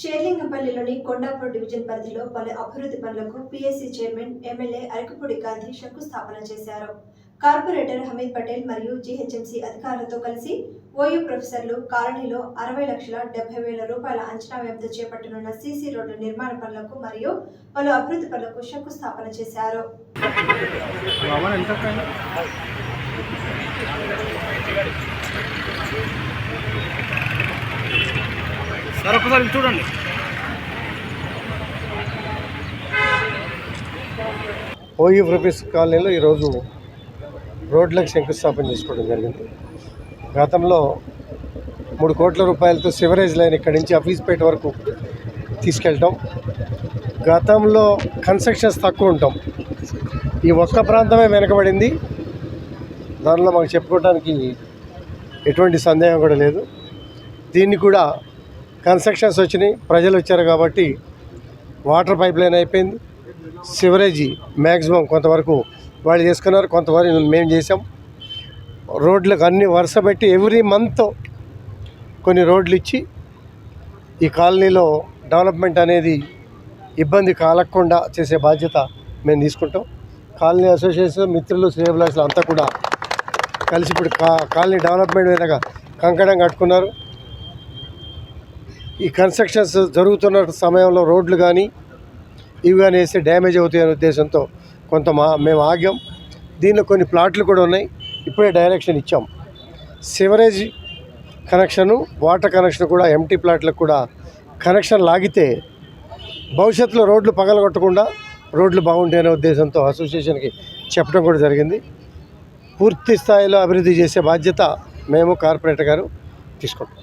షేర్లింగంపల్లిలోని Kondapur division పరిధిలో పలు అభివృద్ధి పనులకు PSC chairman MLA Arekapudi Gandhi శంకుస్థాపన చేశారు. కార్పొరేటర్ హమీద్ పటేల్ మరియు జీహెచ్ఎంసీ అధికారులతో కలిసి ఓయూ ప్రొఫెసర్లు కాలనీలో అరవై లక్షల డెబ్బై వేల రూపాయల అంచనా వ్యయంతో చేపట్టనున్న సీసీ రోడ్డు నిర్మాణ పనులకు మరియు పలు అభివృద్ధి పనులకు శంకుస్థాపన చేశారు. సార్ చూడండి. ఓయూ రూపీస్ కాలనీలో ఈరోజు రోడ్లకు శంకుస్థాపన చేసుకోవడం జరిగింది. గతంలో మూడు కోట్ల రూపాయలతో సివరేజ్ లైన్ ఇక్కడి నుంచి అఫీస్పేట వరకు తీసుకెళ్ళటం. గతంలో కన్స్ట్రక్షన్స్ తక్కువ ఉంటాం ఈ ఒక్క ప్రాంతమే వెనకబడింది. దానిలో మాకు చెప్పుకోవడానికి ఎటువంటి సందేహం కూడా లేదు. దీన్ని కూడా కన్స్ట్రక్షన్స్ వచ్చినాయి ప్రజలు వచ్చారు కాబట్టి వాటర్ పైప్ లైన్ అయిపోయింది. సివరేజీ మ్యాక్సిమం కొంతవరకు వాళ్ళు చేసుకున్నారు కొంతవరకు మేము చేసాం రోడ్లకు అన్ని వరుస పెట్టి ఎవ్రీ మంత్ కొన్ని రోడ్లు ఇచ్చి ఈ కాలనీలో డెవలప్మెంట్ అనేది ఇబ్బంది కాలకుండా చేసే బాధ్యత మేము తీసుకుంటాం. కాలనీ అసోసియేషన్ మిత్రులు శ్రేయభిలాషులు అంతా కూడా కలిసి ఇప్పుడు కా కాలనీ డెవలప్మెంట్ మీద కంకణం కట్టుకున్నారు. ఈ కన్స్ట్రక్షన్స్ జరుగుతున్న సమయంలో రోడ్లు కానీ ఇవి కానీ వేసి డ్యామేజ్ అవుతాయనే ఉద్దేశంతో కొంత మా మేము ఆగాం. దీనిలో కొన్ని ప్లాట్లు కూడా ఉన్నాయి. ఇప్పుడే డైరెక్షన్ ఇచ్చాం. సివరేజ్ కనెక్షను వాటర్ కనెక్షన్ కూడా ఎంటీ ప్లాట్లకు కూడా కనెక్షన్ లాగితే భవిష్యత్తులో రోడ్లు పగలగొట్టకుండా రోడ్లు బాగుంటాయనే ఉద్దేశంతో అసోసియేషన్కి చెప్పడం కూడా జరిగింది. పూర్తి స్థాయిలో అభివృద్ధి చేసే బాధ్యత మేము కార్పొరేటర్ గారు తీసుకుంటాం